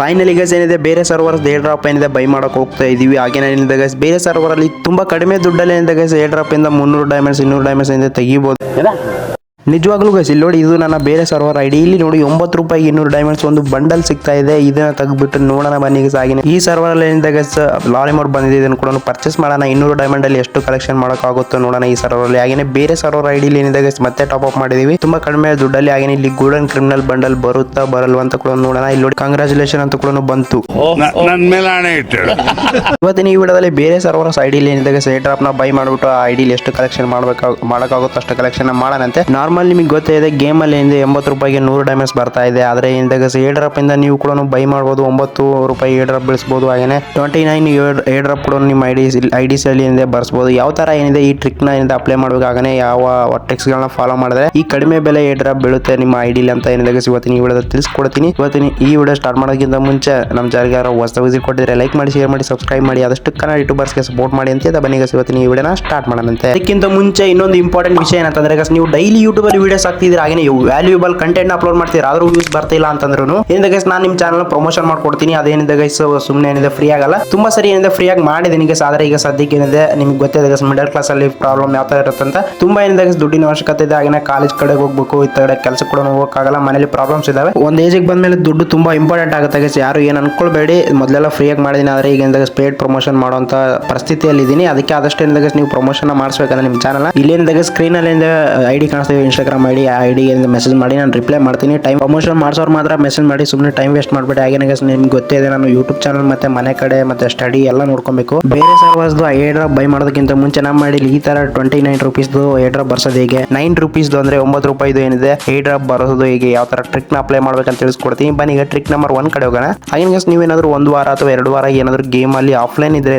Finally guys ಏನಿದೆ? ಬೇರೆ server air drop ಏನಿದೆ? ಬೈ ಮಾಡಕ್ ಹೋಗ್ತಾ ಇದೀವಿ. ಹಾಗೇನಿದೆ ಏನಿದೆ ಬೇರೆ ಸರ್ವರ್ ಅಲ್ಲಿ ತುಂಬಾ ಕಡಿಮೆ ದುಡ್ಡಲ್ಲಿ ಏನಿದೆ ಗೈಸ್ ಏರ್ ಡ್ರಾಪ್ ಇಂದ ಮುನ್ನೂರು ಡೈಮಂಡ್ಸ್ ಇನ್ನೂರು ಡೈಮಂಡ್ಸ್ ಏನಿದೆ ತೆಗಿಬಹುದು ನಿಜವಾಗ್ಲೂ ಗೈಸ್ ಇಲ್ಲಿ ನೋಡಿ ಇದು ನನ್ನ ಬೇರೆ ಸರ್ವರ್ ಐಡಿ ಇಲ್ಲಿ ನೋಡಿ ಒಂಬತ್ತು ರೂಪಾಯಿ ಇನ್ನೂರು ಡೈಮಂಡ್ಸ್ ಒಂದು ಬಂಡಲ್ ಸಿಗ್ತಾ ಇದೆ. ಇದನ್ನ ತೆಗೆದ್ಬಿಟ್ಟು ನೋಡೋಣ ಬನ್ನಿ ಸಾಗಿನ ಹಾಗೆ ಈ ಸರ್ವರ್ ಅಲ್ಲಿ ಏನಿದೆ ಗೈಸ್ ಲಾರಿ ಮೋಡ್ ಬಂದಿದೆ. ಇದನ್ನು ಕೂಡ ಪರ್ಚೇಸ್ ಮಾಡೋಣ. ಇನ್ನೂರು ಡೈಮಂಡ್ ಅಲ್ಲಿ ಎಷ್ಟು ಕಲೆಕ್ಷನ್ ಮಾಡೋಕ್ಕಾಗುತ್ತೋ ನೋಡೋಣ ಈ ಸರ್ವರ್ ಅಲ್ಲಿ. ಹಾಗೇನೆ ಬೇರೆ ಸರ್ವರ್ ಐಡಿ ಏನಿದೆ ಗೈಸ್ ಮತ್ತೆ ಟಾಪ್ ಅಪ್ ಮಾಡಿದೀವಿ. ತುಂಬಾ ಕಡಿಮೆ ದುಡ್ಡಲ್ಲಿ ಹಾಗೇನೆ ಇಲ್ಲಿ ಗೋಲ್ಡನ್ ಕ್ರಿಮಿನಲ್ ಬಂಡಲ್ ಬರುತ್ತಾ ಬರಲ್ವಾ ಅಂತ ಕೂಡ ನೋಡೋಣ. ಇಲ್ಲಿ ನೋಡಿ ಕಂಗ್ರಾಚುಲೇಷನ್ ಅಂತ ಕೂಡ ಬಂತು. ಇವತ್ತಿನ ಈ ವಿಡಿಯೋದಲ್ಲಿ ಬೇರೆ ಸರ್ವರ್ಸ್ ಐಡಿ ಏನಿದೆ ಗೈಸ್ ಡ್ರಾಪ್ನ ಬೈ ಮಾಡ್ಬಿಟ್ಟು ಆ ಐಡಿಲಿ ಎಷ್ಟು ಕಲೆಕ್ಷನ್ ಮಾಡ್ಬೇಕು ಮಾಡೋಕ್ಕಾಗುತ್ತೋ ಅಷ್ಟು ಕಲೆಕ್ಷನ್ ಮಾಡೋಣಂತೆ. ನಾರ್ಮಲ್ ನಿಮಗೆ ಗೊತ್ತೇ ಇದೆ ಗೇಮ್ ಹಿಂದೆ ಎಂಬತ್ತು ರೂಪಾಯಿಗೆ ನೂರು ಡ್ಯಾಮೇಜ್ ಬರ್ತಾ ಇದೆ. ಆದರೆ ಇಂದಾಗ ಏರ್ ಡ್ರಾಪ್ ಇಂದ ನೀವು ಕೂಡ ಬೈ ಮಾಡ್ಬೋದು, ಒಂಬತ್ತು ರೂಪಾಯಿ ಏರ್ ಡ್ರಾಪ್ ಬೆಳೆಸಬಹುದು ಹಾಗೇನೆ. ಟ್ವೆಂಟಿ ನೈನ್ ಡ್ರಾಪ್ ಕೂಡ ನಿಮ್ಮ ಐಡಿ ಡಿ ಅಲ್ಲಿ ಹಿಂದೆ ಬರ್ಸ್ಬೋದು. ಯಾವ ತರ ಏನಿದೆ, ಈ ಟ್ರಿಕ್ನ ಏನಿದೆ ಅಪ್ಲೈ ಮಾಡಬೇಕಾಗನೇ ಯಾವ ಟ್ರಿಕ್ಸ್ಗಳನ್ನ ಫಾಲೋ ಮಾಡಿದ್ರೆ ಈ ಕಡಿಮೆ ಬೆಲೆ ಏರ್ ಡ್ರಾಪ್ ಬೀಳುತ್ತೆ ನಿಮ್ಮ ಐಡಿಲಿ ಅಂತ ಏನಿದೆ guys ಇವತ್ತಿನ ಈ ವಿಡಿಯೋದಲ್ಲಿ ತಿಳಿಸ್ಕೊಡ್ತೀನಿ. ಇವತ್ತಿನ ಈ ವಿಡಿಯೋ ಸ್ಟಾರ್ಟ್ ಮಾಡೋಕ್ಕಿಂತ ಮುಂಚೆ ನಮ್ಮ ಜಾರಿಗೆ ಯಾರೋ ಹೊಸ ವಿಸಿಟ್ ಕೊಟ್ಟಿದ್ರೆ ಲೈಕ್ ಮಾಡಿ ಶೇರ್ ಮಾಡಿ ಸಬ್ಸ್ಕ್ರೈಬ್ ಮಾಡಿ. ಆದಷ್ಟು ಕನ್ನಡ ಯೂಟ್ಯೂಬರ್ಸ್ಗೆ ಸಪೋರ್ಟ್ ಮಾಡಿ ಅಂತ ಬನ್ನಿ ಇವತ್ತಿನ ಈ ವಿಡಿಯೋನ ಸ್ಟಾರ್ಟ್ ಮಾಡೋಣಂತೆ. ಅದಕ್ಕಿಂತ ಮುಂಚೆ ಇನ್ನೊಂದು ಇಂಪಾರ್ಟೆಂಟ್ ವಿಷಯ ಏನಂತಂದ್ರೆ ನೀವು ಡೈಲಿ ಯೂಟ್ಯೂಬಲ್ಲಿ ವೀಡಿಯೋಸ್ ಹಾಕ್ತಿದ್ರೆ ಹಾಗೆ ವ್ಯಾಲ್ಯೂಬಲ್ ಕಂಟೆಂಟ್ ಅಪ್ಲೋಡ್ ಮಾಡ್ತೀರಾ ಆದ್ರೂ ವ್ಯೂಸ್ ಬರ್ತಿಲ್ಲ ಅಂತಂದ್ರೂ ಏನಿದೆ ಗೈಸ್ ನಾನು ನಿಮ್ಮ ಚಾನಲ್ ಪ್ರಮೋಷನ್ ಮಾಡ್ಕೊಡ್ತೀನಿ. ಅದೇನಿದೆ ಗೈಸ್ ಸುಮ್ಮನೆ ಏನಿದೆ ಫ್ರೀ ಆಗಲ್ಲ. ತುಂಬಾ ಸರಿ ಏನಿದೆ ಫ್ರೀ ಆಗಿ ಮಾಡಿದ್ದೀನಿ ಗೈಸ್ ಆದರೆ ಈಗ ಸದ್ಯಕ್ಕೆ ಏನಿದೆ, ನಿಮ್ಗೆ ಗೊತ್ತಿದೆ ಗೈಸ್ ಮಿಡಲ್ ಕ್ಲಾಸ್ ಅಲ್ಲಿ ಪ್ರಾಬ್ಲಮ್ ಯಾವ ತರ ಇರುತ್ತೆ ಅಂತ. ತುಂಬಾ ಏನಿದೆ ಗೈಸ್ ದುಡ್ಡಿನ ಅವಶ್ಯಕತೆ ಇದೆ. ಹಾಗೆ ಕಾಲೇಜ್ ಕಡೆ ಹೋಗ್ಬೇಕು, ಈ ಕಡೆ ಕೆಲಸ ಕೂಡ ಹೋಗೋಕ್ಕಾಗಲ್ಲ. ಮನೇಲಿ ಪ್ರಾಬ್ಲಮ್ಸ್ ಇದಾವೆ. ಒಂದ್ ಏಜಿಗೆ ಬಂದ್ಮೇಲೆ ದುಡ್ಡು ತುಂಬಾ ಇಂಪಾರ್ಟೆಂಟ್ ಆಗುತ್ತೆ ಗೈಸ್ ಯಾರು ಏನು ಅನ್ಕೊಳ್ಬೇಡಿ. ಮೊದಲೆಲ್ಲ ಫ್ರೀ ಆಗಿ ಮಾಡಿದ್ದೀನಿ ಆದ್ರೆ ಈಗ ಏನಿದೆ ಪೇಡ್ ಪ್ರಮೋಷನ್ ಮಾಡುವಂತ ಪರಿಸ್ಥಿತಿಯಲ್ಲಿ ಇದ್ದೀನಿ ಅದಕ್ಕೆ ಆದಷ್ಟು ಏನಿದೆ ಗೈಸ್ ನೀವು ಪ್ರಮೋಷನ್ ಮಾಡಿಸ್ಬೇಕಂದ್ರೆ ನಿಮ್ಮ ಚಾನಲ್ ಇಲ್ಲೇನಿದೆ ಸ್ಕ್ರೀನ್ ಅಲ್ಲಿ ಐಡಿ ಕಾಣಿಸ್ತೀವಿ ಇನ್ಸ್ಟಾಗ್ರಾಮ್ ಐಡಿ ಆ ಐಡಿ ಮೆಸೇಜ್ ಮಾಡಿ, ನಾನು ರಿಪ್ಲೈ ಮಾಡ್ತೀನಿ. ಟೈಮ್ ಪ್ರಮೋಷನ್ ಮಾಡಿಸೋರು ಮಾತ್ರ ಮೆಸೇಜ್ ಮಾಡಿ ಸುಮ್ಮನೆ ಟೈಮ್ ವೇಸ್ಟ್ ಮಾಡಬೇಡಿ. ಹಾಗೆ ನಿಮ್ಗೆ ಗೊತ್ತೇ ಇದೆ, ನಾನು ಯೂಟ್ಯೂಬ್ ಚಾನಲ್ ಮತ್ತೆ ಮನೆ ಕಡೆ ಮತ್ತೆ ಸ್ಟಡಿ ಎಲ್ಲ ನೋಡ್ಕೊಬೇಕು. ಬೇರೆ ಸರ್ವರ್ಸ್ದು ಐ ಡ್ರಾಪ್ ಬೈ ಮಾಡೋದಕ್ಕಿಂತ ಮುಂಚೆ ನಮ್ಮ ಮಾಡಿ ಈ ತರ ಟ್ವೆಂಟಿ ನೈನ್ ರುಪೀಸ್ದು ಐ ಡ್ರಾಪ್ ಬರ್ಸೋದು ಹೇಗೆ? ನೈನ್ ರುಪೀಸ್ದು ಅಂದ್ರೆ ಒಂಬತ್ತು ರೂಪಾಯಿದು ಏನಿದೆ? ಏರ್ ಡ್ರಾಪ್ ಬರೋದು ಹೇಗೆ? ಯಾವ ತರ ಟ್ರಿಕ್ನ ಅಪ್ಲೈ ಮಾಡ್ಬೇಕಂತ ತಿಳಿಸ್ಕೊಡ್ತೀನಿ. ಬನ್ನಿ ಈಗ ಟ್ರಿಕ್ ನಂಬರ್ ಒನ್ ಕಡೆ ಹೋಗೋಣ. ಹಾಗೆ ನೀವೇನಾದ್ರೂ ಒಂದು ವಾರ ಅಥವಾ ಎರಡು ವಾರ ಏನಾದ್ರು ಗೇಮ್ ಅಲ್ಲಿ ಆಫ್ಲೈನ್ ಇದ್ರೆ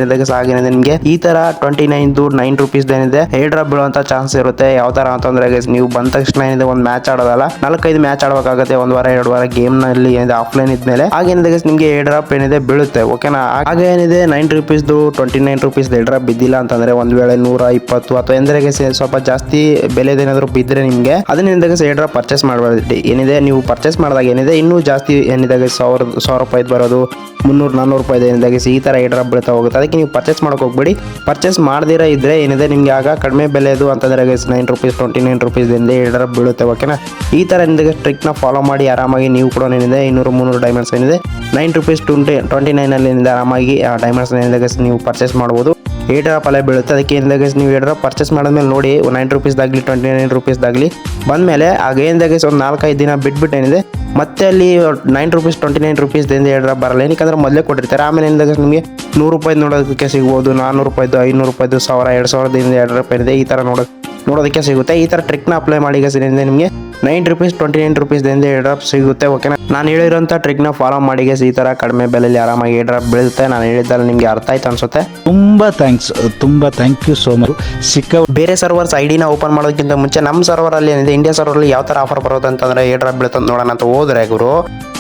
ಏನಿದೆ ನಿಮಗೆ. ಈ ತರ ಟ್ವೆಂಟಿ ನೈನ್ದು ನೈನ್ ರುಪೀಸ್ ಏನಿದೆ? ಏರ್ ಡ್ರಾಪ್ ಬೀಳುವಂತ ಚಾನ್ಸ್ ಇರುತ್ತೆ. ಯಾವ ತರ ಅಂತಂದ್ರೆ ನೀವು ಬಂದ ತಕ್ಷಣ ಏನಿದೆ, ಒಂದು ಮ್ಯಾಚ್ ಆಡೋದಲ್ಲ. ನಾಲ್ಕೈದು ಮ್ಯಾಚ್ ಆಡಬೇಕಾಗುತ್ತೆ, ಒಂದು ವಾರ, ಎರಡು ವಾರ ಗೇಮ್ನಲ್ಲಿ ಏನಿದೆ ಆಫ್ಲೈನ್ ಇದ್ಮೇಲೆ. ಹಾಗೇನಿದೆ ನಿಮಗೆ ಏರ್ ಡ್ರಾಪ್ ಏನಿದೆ ಬೀಳುತ್ತೆ ಓಕೆನಾ ಹಾಗೆ ಏನಿದೆ nine ರುಪೀಸ್ದು twenty nine rupees air drop ಬಿದ್ದಿಲ್ಲ ಅಂತಂದ್ರೆ ಒಂದ್ ವೇಳೆ ನೂರ ಇಪ್ಪತ್ತು ಅಥವಾ ಎಂದ್ರೆ guys ಸ್ವಲ್ಪ ಜಾಸ್ತಿ ಬೆಲೆದೇನಾದ್ರು ಬಿದ್ದರೆ ನಿಮಗೆ ಅದನ್ನ ಏರ್ ಡ್ರಾಪ್ ಪರ್ಚೇಸ್ ಮಾಡಬಾರ್ದು ಏನಿದೆ, ನೀವು ಪರ್ಚೇಸ್ ಮಾಡಿದಾಗ ಏನಿದೆ, ಇನ್ನೂ ಜಾಸ್ತಿ ಏನಿದೆ guys, ಸಾವಿರ ಸಾವಿರ ರೂಪಾಯಿ ಬರೋದು, ಮುನ್ನೂರು ನಾನ್ನೂರು ರೂಪಾಯಿ ಏನಿದೆ ಈ ತರ ಏರ್ ಡ್ರಾಪ್ ಬೀಳ್ತಾ ಹೋಗುತ್ತೆ. ಅದಕ್ಕೆ ನೀವು ಪರ್ಚೇಸ್ ಮಾಡಕ್ ಹೋಗ್ಬೇಡಿ. ಪರ್ಚೇಸ್ ಮಾಡದಿರ ಇದ್ರೆ ಏನಿದೆ, ನಿಮಗೆ ಆಗ ಕಡಿಮೆ ಬೆಲೆದು ಅಂತಂದ್ರೆ nine rupees twenty nine rupees ಇಂದ ಹೇಳಿದ್ರೆ ಬೀಳುತ್ತೆ ಓಕೆನಾ ಈ ಥರ ಏನಿದೆ ಟ್ರಿಕ್ನ ಫಾಲೋ ಮಾಡಿ ಆರಾಮಾಗಿ ನೀವು ಕೂಡ ಏನಿದೆ ಇನ್ನೂರು ಮುನ್ನೂರು ಡೈಮಂಡ್ಸ್ ಏನಿದೆ nine rupees twenty twenty nine ಅಲ್ಲಿ ಏನಿದೆ ಆರಾಮಾಗಿ, ಆ ಡೈಮಂಡ್ಸ್ ಏನಿದೆ ನೀವು ಪರ್ಚೇಸ್ ಮಾಡ್ಬೋದು. ಏಟ್ ಡ್ರಾಪ್ ಅಲ್ಲೇ ಬೀಳುತ್ತೆ, ಅದಕ್ಕೆ ಏನಿದೆ ನೀವು ಏಟ್ ಡ್ರಾಪ್ ಪರ್ಚೇಸ್ ಮಾಡಿದ್ಮೇಲೆ ನೋಡಿ ನೈನ್ ರುಪೀಸ್ದಾಗಲಿ ಟ್ವೆಂಟಿ ನೈನ್ ರುಪೀಸ್ದಾಗಲಿ ಬಂದಮೇಲೆ ಆಗ ಏನಿದೆ ಒಂದು ನಾಲ್ಕೈದು ದಿನ ಬಿಟ್ಬಿಟ್ಟು ಏನಿದೆ ಮತ್ತೆ ಅಲ್ಲಿ ನೈನ್ ರುಪೀಸ್ ಟ್ವೆಂಟಿ ನೈನ್ ರುಪೀಸ್ದಿಂದ ಡ್ರಾಪ್ ಬರಲ್ಲ. ಏನಕ್ಕಂದ್ರೆ ಮೊದಲೇ ಕೊಟ್ಟಿರ್ತಾರೆ. ಆಮೇಲೆ ಏನಿದೆ guys ನಿಮಗೆ ನೂರು ರೂಪಾಯಿ ನೋಡೋದಕ್ಕೆ ಸಿಗ್ಬೋದು, ನಾನ್ನೂರು ರೂಪಾಯಿದು, ಐನೂರು ರೂಪಾಯಿದು ಸಾವಿರ, ಎರಡು ಸಾವಿರದಿಂದ ಎರಡು ರೂಪಾಯಿ ಇದೆ ಈ ಥರ ನೋಡೋ ನೋಡೋದಕ್ಕೆ ಸಿಗುತ್ತೆ. ಈ ಥರ ಟ್ರಿಕ್ನ ಅಪ್ಲೈ ಮಾಡಿ ಗಸಿನಿಂದ ನಿಮಗೆ ನೈನ್ ರುಪೀಸ್ ಟ್ವೆಂಟಿ ನೈನ್ ರುಪೀಸ್ದಿಂದ ಏರ್ ಡ್ರಾಪ್ ಸಿಗುತ್ತೆ ಓಕೆನಾ ನಾನು ಹೇಳಿರೋಂಥ ಟ್ರಿಕ್ನ ಫಾಲೋ ಮಾಡಿ ಗೆಸ್ ಈ ಥರ ಕಡಿಮೆ ಬೆಲೆಯಲ್ಲಿ ಆರಾಮಾಗಿ ಏರ್ ಡ್ರಾಪ್ ಬೀಳುತ್ತೆ. ನಾನು ಹೇಳಿದ್ದಲ್ಲ ನಿಮಗೆ ಅರ್ಥ ಆಯ್ತು ಅನ್ಸುತ್ತೆ? ತುಂಬ ಥ್ಯಾಂಕ್ಸ್ ತುಂಬ ಥ್ಯಾಂಕ್ ಯು ಸೋ ಮಚ್ ಸಿಕ್ಕ ಬೇರೆ ಸರ್ವರ್ಸ್ ಐಡಿನ ಓಪನ್ ಮಾಡೋದಕ್ಕಿಂತ ಮುಂಚೆ ನಮ್ಮ ಸರ್ವರ್ ಅಲ್ಲಿ ಏನಿದೆ ಇಂಡಿಯಾ ಸರ್ವರ್ ಅಲ್ಲಿ ಯಾವ ತರ ಆಫರ್ ಬರುತ್ತೆ ಅಂತಂದ್ರೆ ಏರ್ ಡ್ರಾಪ್ ಬೀಳುತ್ತೆ ನೋಡೋಣ ಅಂತ ಹೋದ್ರೆ ಗುರು.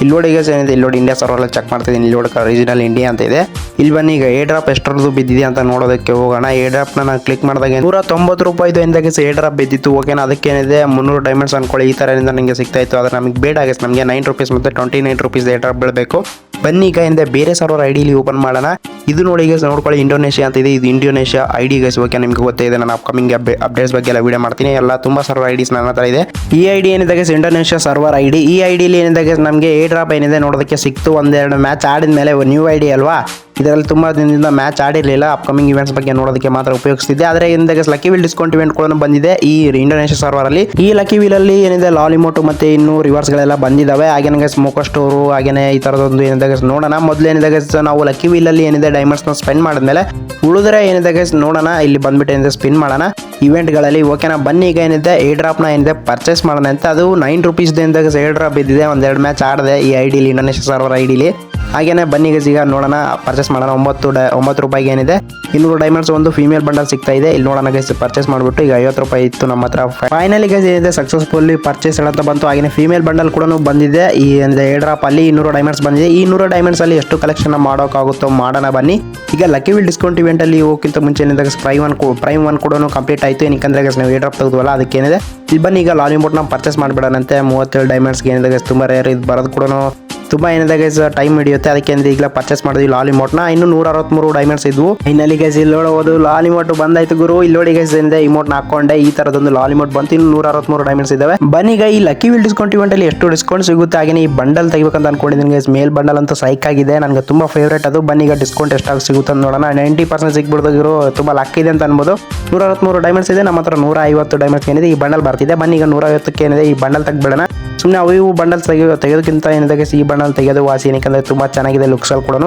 ಇಲ್ಲಿ ನೋಡಿ ಗೇಸ್ ಏನಿದೆ ಇಲ್ಲಿ ನೋಡಿ ಇಂಡಿಯಾ ಸರ್ವರ್ ಅಲ್ಲಿ ಚೆಕ್ ಮಾಡ್ತಿದ್ದೀನಿ. ಇಲ್ಲಿ ನೋಡಿ ರೀಜನಲ್ ಇಂಡಿಯಾ ಅಂತ ಇದೆ. ಇಲ್ಲಿ ಬನ್ನಿ ಈಗ ಏರ್ ಡ್ರಾಪ್ ಎಷ್ಟರದ್ದು ಬಿದ್ದಿದೆ ಅಂತ ನೋಡೋದಕ್ಕೆ ಹೋಗೋಣ. ಏರ್ ಡ್ರಾಪ್ ನಾನು ಕ್ಲಿಕ್ ಮಾಡಿದಾಗ ನೂರ ತೊಂಬತ್ತು ರೂಪಾಯಿದು ಎಂದಾಗ ಏರ್ ಡ್ರಾಪ್ ಬಿದ್ದಿತ್ತು ಓಕೆನಾ ಅದಕ್ಕೆ ಏನಿದೆ ಮುನ್ನೂರು ಡೈಮಂಡ್ಸ್ ಅನ್ಕೊಳ್ಳಿ. ಈ ಥರದಿಂದ ಸಿಗ್ತಾ ಇತ್ತು, ಆದ್ರೆ ನಮಗೆ ಬೇಡ ಆಗಿದೆ ನಮಗೆ ನೈನ್ ರುಪೀಸ್ ಮತ್ತೆ ಟ್ವೆಂಟಿ ನೈನ್ ರುಪೀಸ್ ಡ್ರಾಪ್ ಬೀಳಬೇಕು. ಬನ್ನಿ ಈಗ ಹಿಂದೆ ಬೇರೆ ಸರ್ವರ್ ಐಡಿಲಿ ಓಪನ್ ಮಾಡೋಣ. ಇದು ನೋಡಿ ಗೈಸ್ ನೋಡ್ಕೊಳ್ಳಿ ಇಂಡೋನೇಷಿಯಾ ಅಂತ ಇದೆ, ಇದು ಇಂಡೋನೇಷಿಯಾ ಐಡಿ ಗೈಸ್ ಓಕೆ ನಿಮಗೆ ಗೊತ್ತೇ ಇದೆ, ನಾನು ಅಪ್ಕಮಿಂಗ್ ಅಪ್ಡೇಟ್ಸ್ ಬಗ್ಗೆ ಎಲ್ಲ ವಿಡಿಯೋ ಮಾಡ್ತೀನಿ. ಎಲ್ಲ ತುಂಬಾ ಸರ್ವರ್ ಐಡಿಸ್ ನನ್ನ ಹತ್ರ ಇದೆ. ಈ ಐಡಿ ಏನಿದೆ ಗೈಸ್ ಇಂಡೋನೇಷಿಯಾ ಸರ್ವರ್ ಐಡಿ ಈ ಐಡಿಲಿ ಏನಿದೆ ಗೈಸ್ ನಮಗೆ ಏ ಡ್ರಾಪ್ ಏನಿದೆ ನೋಡೋದಕ್ಕೆ ಸಿಕ್ತು ಒಂದೆರಡು ಮ್ಯಾಚ್ ಆಡಿದ ಮೇಲೆ ನ್ಯೂ ಐಡಿ ಅಲ್ವಾ? ಇದರಲ್ಲಿ ತುಂಬಾ ದಿನದಿಂದ ಮ್ಯಾಚ್ ಆಡಿರಲಿಲ್ಲ ಅಪ್ಕಮಿಂಗ್ ಇವೆಂಟ್ಸ್ ಬಗ್ಗೆ ನೋಡೋದಕ್ಕೆ ಮಾತ್ರ ಉಪಯೋಗಿಸ್ತಿದ್ದೆ. ಆದರೆ ಇಂದಾಗ ಲಕ್ಕಿ ವೀಲ್ ಡಿಸ್ಕೌಂಟ್ ಇವೆಂಟ್ ಕೂಡ ಬಂದಿದೆ ಈ ಇಂಡೋನೇಷ್ಯಾ ಸರ್ವರ್ ಅಲ್ಲಿ. ಈ ಲಕ್ಕಿ ವೀಲ್ ಅಲ್ಲಿ ಏನಿದೆ ಲಾಲಿಮೋಟು ಮತ್ತೆ ಇನ್ನು ರಿವರ್ಸ್ ಗಳೆಲ್ಲ ಬಂದಿದ್ದಾವೆ ಹಾಗೆ ಗೈಸ್ ಮೋಕೋ ಸ್ಟೋರು ಹಾಗೇನೆ ಈ ತರದೊಂದು ಏನಿದೆ ನೋಡೋಣ. ಮೊದಲು ಏನಿದೆ ನಾವು ಲಕ್ಕಿ ವೀಲ್ ಅಲ್ಲಿ ಏನಿದೆ ಡೈಮಂಡ್ಸ್ನ ಸ್ಪೆಂಡ್ ಮಾಡಿದ್ಮೇಲೆ ಉಳಿದ್ರೆ ಏನಿದೆ ನೋಡೋಣ. ಇಲ್ಲಿ ಬಂದ್ಬಿಟ್ಟು ಏನಿದೆ ಸ್ಪಿನ್ ಮಾಡೋಣ. ಇವೆಂಟ್ಗಳಲ್ಲಿ ಓಕೆನಾ ಬನ್ನಿ ಈಗ ಏನಿದೆ ಏ ಡ್ರಾಪ್ನ ಏನಿದೆ ಪರ್ಚೇಸ್ ಮಾಡೋಣ ಅಂತ. ಅದು ನೈನ್ ರುಪೀಸ್ ಏನಿದೆ ಏ ಡ್ರಾಪ್ ಬಿದ್ದಿದೆ. ಒಂದೆರಡು ಮ್ಯಾಚ್ ಆಡಿದೆ ಈ ಐಡಿಲಿ ಇಂಡೋನೇಷ್ಯಾ ಸರ್ವರ್ ಐಡಿಲಿ ಹಾಗೇನೆ ಬನ್ನಿ ಈಗ ನೋಡೋಣ ಪರ್ಚೇಸ್ ಮಾಡೋಣ. ಒಂಬತ್ತು ಡೈ, ಒಂಬತ್ತು ರೂಪಾಯಿಗೆ ಏನಿದೆ? ಇನ್ನೂರು ಡೈಮಂಡ್ಸ್ ಒಂದು ಫೀಮೇಲ್ ಬಂಡಲ್ ಸಿಗ್ತಾ ಇದೆ. ಇಲ್ಲಿ ನೋಡೋಣ ಗೈಸ್ ಪರ್ಚೇಸ್ ಮಾಡಿಬಿಟ್ಟು ಈಗ ಐವತ್ತು ರೂಪಾಯಿ ಇತ್ತು ನಮ್ಮ ಹತ್ರ. ಫೈನಲಿ ಗೈಸ್ ಏನಿದೆ? ಸಕ್ಸಸ್ಫುಲ್ಲಿ ಪರ್ಚೇಸ್ ಅಂತ ಬಂತು. ಹಾಗೆ ಫೀಮೇಲ್ ಬಂಡಲ್ ಕೂಡ ಬಂದಿದೆ. ಈ ಅಂದರೆ ಡ್ರಾಪ್ ಅಲ್ಲಿ ಇನ್ನೂರು ಡೈಮಂಡ್ಸ್ ಬಂದಿದೆ. ಈ ಇನ್ನೂರು ಡೈಮಂಡ್ಸ್ ಅಲ್ಲಿ ಎಷ್ಟು ಕಲೆಕ್ಷನ್ ಮಾಡೋಕ್ಕಾಗುತ್ತೋ ಮಾಡೋಣ ಬನ್ನಿ. ಈಗ ಲಕ್ಕಿ ವಿಲ್ ಡಿಸ್ಕೌಂಟ್ ಇವೆಂಟ್ ಅಲ್ಲಿ ಹೋಗಿಂತ ಮುಂಚೆ ಏನಿದೆ ಪ್ರೈಮ್ ಒನ್ ಪ್ರೈಮ್ ಒನ್ ಕೂಡ ಕಂಪ್ಲೀಟ್ ಆಯಿತು. ಏನಕ್ಕಂದ್ರೆ ಗೈಸ್ ನಾವು ಏರ್ ಡ್ರಾಪ್ ತೆಗೆದ್ವಲ್ಲ, ಅದಕ್ಕೆ ಏನಿದೆ? ಇಲ್ಲಿ ಬನ್ನಿ, ಈಗ ಲಾಲಿಮೋಟ್ ನಾವು ಪರ್ಚೇಸ್ ಮಾಡಿಬಿಡೋಣಂತೆ. ಮೂವತ್ತೇಳು ಡೈಮಂಡ್ಸ್ಗೆ ಏನಿದೆ ಗೈಸ್ ತುಂಬ ರೇರ್ ಇದು ಬರೋದು ಕೂಡ ತುಂಬಾ ಏನಿದೆ ಗೈಸ್ ಟೈಮ್ ಹಿಡಿಯುತ್ತೆ. ಅದಕ್ಕೆ ಅಂದ್ರೆ ಈಗಲೇ ಪರ್ಚೇಸ್ ಮಾಡಿದ್ವಿ ಲಾಲಿಮೋಟ್ನ ಇನ್ನು ನೂರ ಅರವತ್ಮೂರು ಡೈಮಂಡ್ಸ್ ಇದ್ವು ಇನ್ನಲ್ಲಿ ಗೈಸ್ ಇಲ್ಲಿ ನೋಡಬಹುದು ಲಾಲಿಮೋಟ್ ಬಂದಾಯ್ತು ಗುರು. ಇಲ್ಲಿ ನೋಡಿ ಗೈಸ್ ಇಂದ ಇಮೋಟ್ ಹಾಕೊಂಡೆ. ಈ ತರದೊಂದು ಲಾಲಿಮೋಟ್ ಬಂತು. ಇನ್ನು ನೂರ ಅರವತ್ಮೂರು ಡೈಮಂಡ್ಸ್ ಇದಾವೆ. ಬನ್ನಿ ಈ ಲಕ್ಕಿ ವಿಲ್ ಡಿಸ್ಕೌಂಟ್ ಇವೆಂಟ್ ಅಲ್ಲಿ ಎಷ್ಟು ಡಿಸ್ಕೌಂಟ್ ಸಿಗುತ್ತೆ? ಹಾಗೆ ಈ ಬಂಡಲ್ ತೆಗಿಬೇಕಂತ ಅನ್ಕೊಂಡಿದ್ದೀನಿ ಗೈಸ್ ಮೇಲ್ ಬಂಡಲ್ ಅಂತ ಸೈಕ್ ಆಗಿದೆ. ನನಗೆ ತುಂಬಾ ಫೇವರೇಟ್ ಅದು. ಬನ್ನಿ ಈಗ ಡಿಸ್ಕೌಂಟ್ ಎಷ್ಟಾಗಿ ಸಿಗುತ್ತೆ ಅಂತ ನೋಡೋಣ. ನೈಂಟಿ ಪರ್ಸೆಂಟ್ ಸಿಗ್ಬಿಡ್ದಾಗಿರೋ ತುಂಬಾ ಲಕ್ ಇದೆ ಅಂತ ಅನ್ಬೋದು. ನೂರ ಅರವತ್ಮೂರು ಡೈಮಂಡ್ಸ್ ಇದೆ. ನಮ್ಮ ಹತ್ರ ನೂರ ಐವತ್ತು ಡೈಮಂಡ್ಸ್ ಏನಿದೆ. ಈ ಬಂಡಲ್ ಬರ್ತಿದೆ. ಬನ್ನಿ ಈಗ ನೂರ ಐವತ್ತಕ್ಕೆ ಏನಿದೆ, ಈ ಬಂಡಲ್ ತೆಗ್ಬಿಡೋಣ ಸುಮ್ಮನೆ ಅವು ಇವು ಬಂಡಲ್ ತೆಗೆಯೋ ತೆಗೆದಕ್ಕಿಂತ ಏನಿದಾಗ ಈ ಬಂಡಲ್ ತೆಗೆಯೋದು ವಾಸಿ ಏನಕ್ಕೆ ತುಂಬ ಚೆನ್ನಾಗಿದೆ ಲುಕ್ಸ್ ಅಲ್ಲಿ ಕೂಡ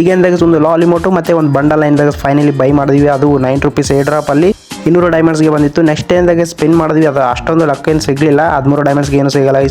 ಈಗ ಏನಿದಾಗ ಒಂದು ಲಾಲಿಮೋಟು ಮತ್ತೆ ಒಂದು ಬಂಡಲ್ ಏನಿದಾಗ ಫೈನಲಿ ಬೈ ಮಾಡಿದ್ವಿ. ಅದು ನೈನ್ ರುಪೀಸ್ ಡ್ರಾಪ್ ಅಲ್ಲಿ ಇನ್ನೂರು ಡೈಮಂಡ್ಸ್ಗೆ ಬಂದಿತ್ತು. ನೆಕ್ಸ್ಟ್ ಏನಿದಾಗ ಸ್ಪಿನ್ ಮಾಡಿದ್ವಿ, ಅದು ಅಷ್ಟೊಂದು ಲಕ್ ಏನು ಸಿಗಲಿಲ್ಲ. ಹದಿಮೂರು ಡೈಮಂಡ್ಸ್ಗೆ ಏನು ಸಿಗಲ್ಲ. ಈ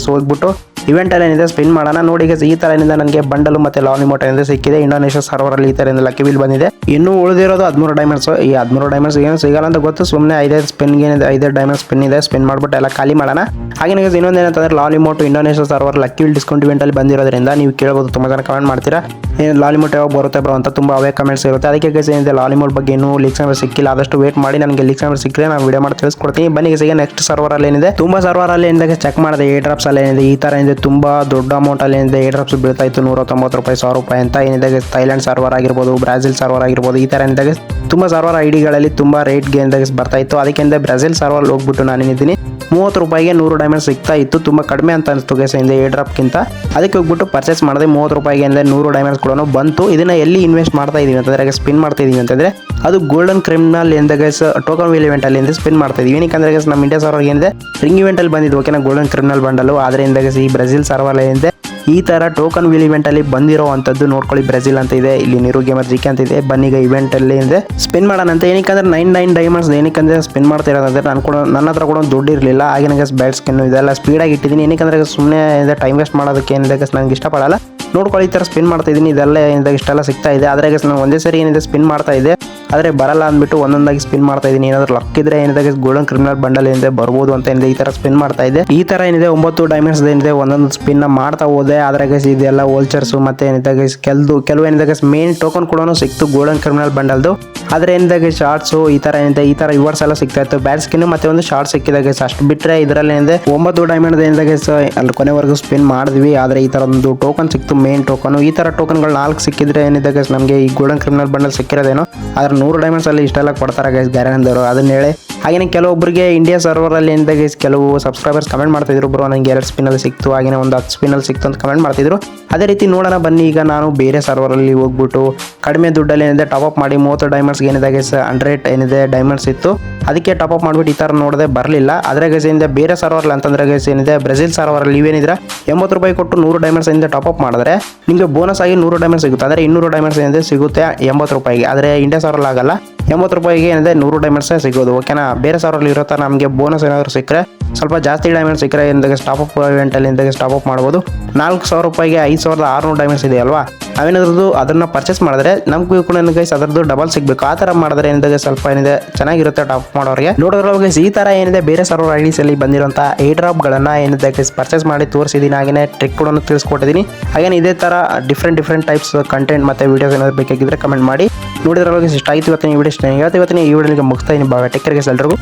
ಇವೆಂಟ್ ಏನಿದೆ ಸ್ಪಿನ್ ಮಾಡೋಣ. ನೋಡಿ ಈ ತರ ಏನಿದೆ ನನಗೆ ಬಂಡಲ್ ಮತ್ತೆ ಲಾಲಿಮೋಟ್ ಏನಿದೆ ಸಿಕ್ಕಿದೆ. ಇಂಡೋನೇಷ್ಯಾ ಸರ್ವರ್ ಅಲ್ಲಿ ಈ ತರ ಲಕ್ಕಿ ಬಿಲ್ ಬಂದಿದೆ. ಇನ್ನು ಉಳಿದಿರೋದು ಹದಿಮೂರು ಡೈಮಂಡ್ಸ್ ಈ ಹದಿಮೂರು ಡೈಮಂಡ್ಸ್ ಏನು ಸಿಗಲ್ಲ ಅಂತ ಗೊತ್ತು. ಸುಮ್ಮನೆ ಐದೈದು ಸ್ಪಿನ್ ಏನಿದೆ ಐದೈದು ಡೈಮಂಡ್ ಸ್ಪಿನ್ ಇದೆ. ಸ್ಪಿನ್ ಮಾಡ್ಬಿಟ್ಟು ಎಲ್ಲ ಖಾಲಿ ಮಾಡೋಣ. ಹಾಗೆ ನಿಮಗೆ ಇನ್ನೊಂದು ಏನಂತಂದ್ರೆ ಲಾಲಿಮೋಟ್ Indonesia server lucky wheel discount event ಅಲ್ಲಿ ಬಂದಿರೋದ್ರಿಂದ ನೀವು ಕೇಳ್ಬೋದು, ತುಂಬಾ ಜನ ಕಮೆಂಟ್ ಮಾಡ್ತೀರಾ. ಏನು ಲಾಲಿಮೋಟ್ ಯಾವಾಗ ಬರುತ್ತೆ ಬ್ರೋ ಅಂತ ತುಂಬಾ ಅವೇ ಕಮೆಂಟ್ಸ್ ಇರುತ್ತೆ. ಅದಕ್ಕೆ ಗೈಸ್ ಏನಿದೆ ಲಾಲಿಮೋಟ್ ಬಗ್ಗೆ ಇನ್ನೂ ಲೀಕ್ಸ್ ನಂಬರ್ ಸಿಕ್ಕಿಲ್ಲ. ಆದಷ್ಟು ವೇಟ್ ಮಾಡಿ, ನನಗೆ ಲೀಕ್ಸ್ ನಂಬರ್ ಸಿಕ್ಕರೆ ನಾನು ವಿಡಿಯೋ ಮಾಡಿ ತಿಳಿಸ್ಕೊಡ್ತೀನಿ. ಬನ್ನಿ ಈಗ ನೆಕ್ಸ್ಟ್ ಸರ್ವರ್ ಅಲ್ಲಿ ಏನಿದೆ. ತುಂಬಾ ಸರ್ವರ್ ಅಲ್ಲಿ ಏನಿದೆ ಚೆಕ್ ಮಾಡಿದೆ. ಏ ಡ್ರಾಪ್ಸ್ ಅಲ್ಲಿ ಏನಿದೆ, ಈ ತರ ಏನಿದೆ. ತುಂಬಾ ದೊಡ್ಡ ಅಮೌಂಟ್ ಅಲ್ಲಿ ಏನಿದೆ ಏ ಡ್ರಾಪ್ಸ್ ಬೀಳ್ತಾ ಇತ್ತು. ನೂರ ತೊಂಬತ್ತು ರೂಪಾಯಿ, ಸಾವಿರ ರೂಪಾಯಿ ಅಂತ ಏನಿದೆ ಥೈಲ್ಯಾಂಡ್ ಸರ್ವರ್ ಆಗಿರ್ಬೋದು, ಬ್ರಾಜಿಲ್ ಸರ್ವರ್ ಆಗಿರ್ಬೋದು, ಈ ತರ ಏನಿದೆ ತುಂಬ ಸರ್ವರ್ ಐ ಡಿಗಳಲ್ಲಿ ತುಂಬಾ ರೇಟ್ ಏನಿದೆ ಬರ್ತಾ ಇತ್ತು. ಅದಕ್ಕೆ ಏನಿದೆ, ಬ್ರೆಜಿಲ್ ಸರ್ವರ್ ಹೋಗ್ಬಿಟ್ಟು ನಾನು ಏನಿದ್ದೀನಿ, ಮೂವತ್ತು ರೂಪಾಯಿಗೆ ನೂರು ಡೈಮಂಡ್ ಸಿಗ್ತಾ ಇತ್ತು. ತುಂಬ ಕಡಿಮೆ ಅಂತ ಅನಿಸ್ತು ಗೈಸ್ ಹಿಂದೆ ಏ ಡ್ರಾಪ್ಗಿಂತ. ಅದಕ್ಕೆ ಹೋಗ್ಬಿಟ್ಟು ಪರ್ಚೇಸ್ ಮಾಡಿದೆ. ಮೂವತ್ತು ರೂಪಾಯಿಗೆ ಅಂದರೆ ನೂರು ಡೈಮಂಡ್ಸ್ ಕೂಡ ಬಂತು. ಇದನ್ನ ಎಲ್ಲಿ ಇನ್ವೆಸ್ಟ್ ಮಾಡ್ತಾ ಇದೀವಿ ಅಂತಂದ್ರೆ ಸ್ಪಿನ್ ಮಾಡ್ತಾ ಇದೀವಿ ಅಂತಂದ್ರೆ, ಅದು ಗೋಲ್ಡನ್ ಕ್ರಿಮಿನಲ್ ಎಂದ ಗೈಸ್ ಟೋಕನ್ ವೀಲ್ ಇವೆಂಟ್ ಅಲ್ಲಿ ಇಂದ ಸ್ಪಿನ್ ಮಾಡ್ತಾ ಇದೀವಿ. ಏನಕ್ಕೆ ಗೈಸ್ ನಮ್ಮ ಇಂಡಿಯಾ ಸರ್ವರ್ ಏನಿದೆ ರಿಂಗ್ ಇವೆಂಟ್ ಅಲ್ಲಿ ಬಂದಿದ್ದು ಓಕೆನಾ ಗೋಲ್ಡನ್ ಕ್ರಿಮಿನಲ್ ಬಂಡಲು ಆದರೆ ಇಂದ ಗೈಸ್ ಈ ಬ್ರೆಜಿಲ್ ಸರ್ವರ್ ಏನಿದೆ ಈ ತರ ಟೋಕನ್ ವೀಲ್ ಇವೆಂಟ್ ಅಲ್ಲಿ ಬಂದಿರೋ ಅಂತದ್ದು ನೋಡ್ಕೊಳ್ಳಿ. ಬ್ರೆಜಿಲ್ ಅಂತ ಇದೆ, ಇಲ್ಲಿ ನಿರು ಗೇಮರ್ ಜಿಕೆ ಅಂತ ಇದೆ. ಬನ್ನೀಗ ಇವೆಂಟ್ ಅಲ್ಲಿ ಇದೆ ಸ್ಪಿನ್ ಮಾಡೋಣ ಅಂತ. ಏನಕ್ಕೆ ನೈನ್ ನೈನ್ ಡೈಮಂಡ್ಸ್ ಏನಕ್ಕೆ ಸ್ಪಿನ್ ಮಾಡ್ತಾ ಇರೋದಂದ್ರೆ ನಾನು ಕೂಡ ನನ್ನ ಹತ್ರ ಕೂಡ ಒಂದು ದುಡ್ಡು ಇರಲಿಲ್ಲ. ಆಗಿನ ಗಸ್ ಬ್ಯಾಟ್ ಸ್ಕಿನ್ ಇದೆಲ್ಲ ಸ್ಪೀಡಾಗಿ ಇಟ್ಟಿದ್ದೀನಿ ಏನಕ್ಕೆ ಸುಮ್ಮನೆ ಇದೆ ಟೈಮ್ ವೇಸ್ಟ್ ಮಾಡೋದಕ್ಕೆ ಏನಿದೆ ನನಗೆ ನಂಗೆ ಇಷ್ಟಪಡಲ್ಲ ನೋಡ್ಕೊಳ್ಳಿ ಈ ಥರ ಸ್ಪಿನ್ ಮಾಡ್ತಾ ಇದ್ದೀನಿ. ಇದೆಲ್ಲ ಏನಿದೆ, ಇಷ್ಟೆಲ್ಲ ಸಿಗ್ತಾ ಇದೆ. ಆದರೆ ಗಸ್ ನಾನು ಒಂದೇ ಸರಿ ಏನಿದೆ ಸ್ಪಿನ್ ಮಾಡ್ತಾ ಇದೆ. ಆದರೆ ಬರಲ್ಲ ಅಂದ್ಬಿಟ್ಟು ಒಂದೊಂದಾಗಿ ಸ್ಪಿನ್ ಮಾಡ್ತಾ ಇದ್ದೀನಿ ಏನಾದರೂ ಲಕ್ ಇದ್ರೆ ಏನಿದೆ ಗೋಲ್ಡನ್ ಕ್ರಿಮಿನಲ್ ಬಂಡಲ್ ಏನಿದೆ, ಬರ್ಬೋದು ಅಂತ ಏನಿದೆ, ಈ ತರ ಸ್ಪಿನ್ ಮಾಡ್ತಾ ಇದೆ. ಈ ತರ ಏನಿದೆ, ಒಂಬತ್ತು ಡೈಮಂಡ್ಸ್ ಏನಿದೆ, ಒಂದೊಂದು ಸ್ಪಿನ್ ಮಾಡ್ತಾ ಹೋದೆ. ಆದ್ರೆ ಗೈಸ್ ಇದೆಲ್ಲ ಹೋಲ್ಚರ್ಸ್ ಮತ್ತೆ ಏನಿದೆ ಗೈಸ್ ಕೆಲವು ಕೆಲವು ಏನಿದೆ ಗೈಸ್ ಮೇನ್ ಟೋಕನ್ ಕೂಡ ಸಿಕ್ತು ಗೋಲ್ಡನ್ ಕ್ರಿಮಿನಲ್ ಬಂಡಲ್ದು ಆದ್ರೆ ಏನಿದೆ ಗೈಸ್ ಶಾರ್ಟ್ಸ್ ಈ ತರ ಏನಿದೆ, ಈ ತರ ರಿವರ್ಸ್ ಎಲ್ಲ ಸಿಗ್ತಾ ಇತ್ತು. ಬ್ಯಾಟ್ ಸ್ಕಿನ್ ಮತ್ತೆ ಒಂದು ಶಾರ್ಟ್ ಸಿಕ್ಕಿದೆ ಗೈಸ್ ಅಷ್ಟು ಬಿಟ್ರೆ ಇದರಲ್ಲಿ ಏನಿದೆ, ಒಂಬತ್ತು ಡೈಮಂಡ್ ಏನಿದೆ ಗೈಸ್ ಅಲ್ಲಿ ಕೊನೆವರೆಗೂ ಸ್ಪಿನ್ ಮಾಡಿದ್ವಿ. ಆದ್ರೆ ಈ ತರ ಒಂದು ಟೋಕನ್ ಸಿಕ್ತು ಮೇನ್ ಟೋಕನ್ ಈ ತರ ಟೋಕನ್ಗಳು ನಾಲ್ಕು ಸಿಕ್ಕಿದ್ರೆ ಏನಿದೆ ಗೈಸ್ ನಮಗೆ ಈ ಗೋಲ್ಡನ್ ಕ್ರಿಮಿನಲ್ ಬಂಡಲ್ ಸಿಕ್ಕಿರೋದೇನೋ? ಆದ್ರೆ ನೂರು ಡೈಮಂಡ್ಸ್ ಅಲ್ಲಿ ಇಷ್ಟೆಲ್ಲ ಕೊಡ್ತಾರೆ ಗೈಸ್ ಗ್ಯಾರಂದವರು ಅದನ್ನ ಹೇಳಿ. ಹಾಗೇನೆ ಕೆಲವೊಬ್ಬರಿಗೆ ಇಂಡಿಯಾ ಸರ್ವರ್ ಏನಿದೆ ಗೈಸ್ ಕೆಲವು ಸಬ್ಸ್ಕ್ರೈಬರ್ಸ್ ಕಮೆಂಟ್ ಮಾಡ್ತಿದ್ರು ಬ್ರೋ ನನಗೆ ಎರಡು ಸ್ಪಿನಲ್ಲಿ ಸಿಕ್ತು, ಹಾಗೇನೆ ಒಂದು ಹತ್ತು ಸ್ಪಿನಲ್ಲಿ ಸಿಕ್ತು ಅಂತ ಕಮೆಂಟ್ ಮಾಡ್ತಿದ್ರು. ಅದೇ ರೀತಿ ನೋಡೋಣ, ಬನ್ನಿ. ಈಗ ನಾನು ಬೇರೆ ಸರ್ವರ್ ಅಲ್ಲಿ ಹೋಗ್ಬಿಟ್ಟು ಕಡಿಮೆ ದುಡ್ಡಲ್ಲಿ ಏನಿದೆ ಟಾಪ್ ಅಪ್ ಮಾಡಿ ಮೂವತ್ತು ಡೈಮಂಡ್ಸ್ ಏನಿದೆ ಗೈಸ್ ಹಂಡ್ರೆಡ್ ಏನಿದೆ ಡೈಮಂಡ್ಸ್ ಇತ್ತು. ಅದಕ್ಕೆ ಟಾಪ್ ಅಪ್ ಮಾಡ್ಬಿಟ್ಟು ಈ ಥರ ನೋಡಿದೆ ಬರಲಿಲ್ಲ. ಅದರ ಗೈಸ್ ಬೇರೆ ಸರ್ವರ್ ಅಂತಂದ್ರೆ ಗೈಸ್ ಏನಿದೆ? ಬ್ರೆಜಿಲ್ ಸರ್ವರ್ ಅಲ್ಲಿ ಏನಿದ್ರೆ ಎಂಬತ್ತು ರೂಪಾಯಿ ಕೊಟ್ಟು ನೂರು ಡೈಮಂಡ್ಸ್ ಏನಿದೆ ಟಾಪ್ ಅಪ್ ಮಾಡಿದ್ರೆ ನಿಮಗೆ ಬೋನಸ್ ಆಗಿ ನೂರು ಡೈಮಂಡ್ಸ್ ಸಿಗುತ್ತೆ. ಅಂದರೆ ಇನ್ನೂರು ಡೈಮಂಡ್ಸ್ ಏನಿದೆ ಸಿಗುತ್ತೆ ಎಂಬತ್ತು ರೂಪಾಯಿಗೆ. ಆದರೆ ಇಂಡಿಯಾ ಸರ್ವರ್ ಆಗಲ್ಲ. ಎಂಬತ್ತು ರೂಪಾಯಿಗೆ ಏನಿದೆ, ನೂರು ಡೈಮಂಡ್ಸೇ ಸಿಗೋದು ಓಕೆನಾ ಬೇರೆ ಸಾವಿರಲ್ಲಿ ಇರುತ್ತಾ ನಮಗೆ ಬೋನಸ್ ಏನಾದರೂ ಸಿಕ್ಕರೆ, ಸ್ವಲ್ಪ ಜಾಸ್ತಿ ಡೈಮಂಡ್ ಸಿಕ್ಕರೆ ಇಂದಾಗ ಸ್ಟಾಪ್ ಅಪ್ ಇವೆಂಟಲ್ಲಿ ಇಂದಾಗ ಸ್ಟಾಪ್ ಅಪ್ ಮಾಡ್ಬೋದು. ನಾಲ್ಕು ಸಾವಿರ ರೂಪಾಯಿಗೆ ಐದು ಸಾವಿರದ ಆರುನೂರು ಡೈಮಂಡ್ಸ್ ಇದೆ ಅಲ್ವಾ? ಅವೇನಾದ್ರದ್ದು ಅದನ್ನು ಪರ್ಚೇಸ್ ಮಾಡಿದ್ರೆ ನಮಗೂ ಕೂಡ ಗೈಸ್ ಅದರದ್ದು ಡಬಲ್ ಸಿಗಬೇಕು. ಆ ಥರ ಮಾಡಿದ್ರೆ ಏನಿದೆ ಸ್ವಲ್ಪ ಏನಿದೆ, ಚೆನ್ನಾಗಿರುತ್ತೆ ಟಾಪ್ ಮಾಡೋರಿಗೆ. ನೋಡೋದ್ರಲ್ಲಿ ಗೈಸ್ ಈ ಥರ ಏನಿದೆ, ಬೇರೆ ಸರ್ವರ್ ಐಡಿಸ್ ಅಲ್ಲಿ ಬಂದಿರೋಂಥ ಏ ಡ್ರಾಪ್ಗಳನ್ನು ಏನಿದೆ ಗೈಸ್ ಪರ್ಚೇಸ್ ಮಾಡಿ ತೋರಿಸಿದ್ದೀನಿ ಹಾಗೆಯೇ ಟ್ರಿಕ್ ಕೂಡ ತಿಳಿಸ್ಕೊಟ್ಟಿದ್ದೀನಿ ಹಾಗೇನೆ ಇದೇ ಥರ ಡಿಫ್ರೆಂಟ್ ಡಿಫ್ರೆಂಟ್ ಟೈಪ್ಸ್ ಕಂಟೆಂಟ್ ಮತ್ತು ವೀಡಿಯೋಸ್ ಏನಾದ್ರು ಬೇಕಾಗಿದ್ದರೆ ಕಮೆಂಟ್ ಮಾಡಿ. ನೋಡಿದ್ರೆ ಇಷ್ಟ ಆಯ್ತು ಇವತ್ತಿನ ವಿಡಿಯೋ ಇಷ್ಟ. ಇವತ್ತು ಇವತ್ತಿನ ಈ ವಿಡಿಯೋ ಮುಗಿಸ್ತಾ ಇದ್ದೀನಿ ಬಾಗ ಟೆಕ್ಕರ್ಗೆ ಎಲ್ರಿಗೂ.